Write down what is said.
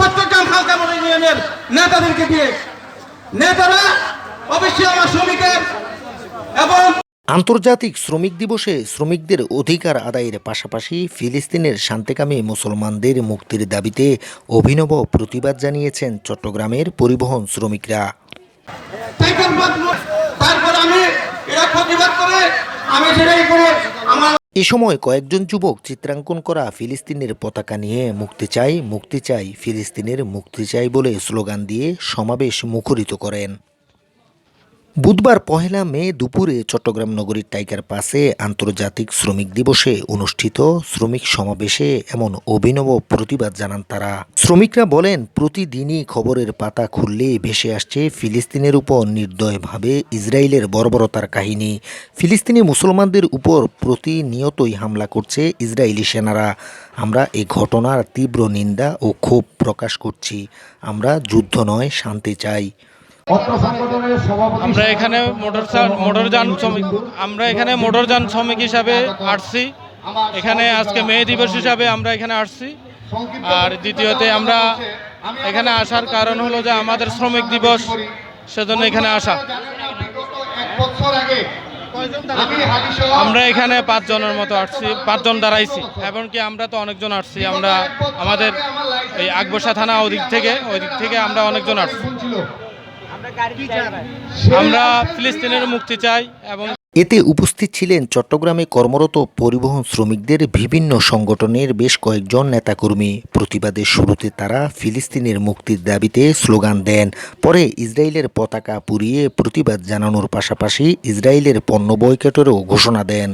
চট্টগ্রাম হালকা মনে ইউনিয়নের নেতাদেরকে দিয়ে নেতারা অবশ্যই আমার শ্রমিকের এবং আন্তর্জাতিক শ্রমিক দিবসে শ্রমিকদের অধিকার আদায়ের পাশাপাশি ফিলিস্তিনের শান্তিকামী মুসলমানদের মুক্তির দাবিতে অভিনব প্রতিবাদ জানিয়েছেন চট্টগ্রামের পরিবহন শ্রমিকরা। তারপর আমি এরা প্রতিবাদ করে আমি সেটাই করে আমার এ সময় কয়েকজন যুবক চিত্রাঙ্কন করা ফিলিস্তিনের পতাকা নিয়ে মুক্তি চাই মুক্তি চাই ফিলিস্তিনের মুক্তি চাই বলে স্লোগান দিয়ে সমাবেশ মুখরিত করেন। বুধবার পহেলা মে দুপুরে চট্টগ্রাম নগরীর টাইগার পাশে আন্তর্জাতিক শ্রমিক দিবসে অনুষ্ঠিত শ্রমিক সমাবেশে এমন অভিনব প্রতিবাদ জানান তারা। শ্রমিকরা বলেন, প্রতিদিনই খবরের পাতা খুললে ভেসে আসছে ফিলিস্তিনের উপর নির্দয়ভাবে ইসরায়েলের বর্বরতার কাহিনী। ফিলিস্তিনি মুসলমানদের উপর প্রতিনিয়তই হামলা করছে ইসরায়েলি সেনারা। আমরা এই ঘটনার তীব্র নিন্দা ও ক্ষোভ প্রকাশ করছি। আমরা যুদ্ধ নয়, শান্তি চাই। আমরা এখানে মোটর মোটরযান শ্রমিক আমরা এখানে মোটরযান শ্রমিক হিসাবে আসছি। এখানে আজকে মে দিবস হিসাবে আমরা এখানে আসছি। আর দ্বিতীয়তে আমরা এখানে আসার কারণ হলো যে আমাদের শ্রমিক দিবস সেজন্য এখানে আসা। আমরা এখানে পাঁচজনের মতো আসছি পাঁচজন দাঁড়াইছি এমনকি আমরা তো অনেকজন আসছি। আমরা আমাদের এই আকবসা থানা ওদিক থেকে ওই দিক থেকে আমরা অনেকজন আসছি। আমরা ফিলিস্তিনের মুক্তি চাই এবং এতে উপস্থিত ছিলেন চট্টগ্রামে কর্মরত পরিবহন শ্রমিকদের বিভিন্ন সংগঠনের বেশ কয়েকজন নেতাকর্মী। প্রতিবাদের শুরুতে তারা ফিলিস্তিনের মুক্তির দাবিতে স্লোগান দেন। পরে ইসরায়েলের পতাকা পুড়িয়ে প্রতিবাদ জানানোর পাশাপাশি ইসরায়েলের পণ্য বয়কটেরও ঘোষণা দেন।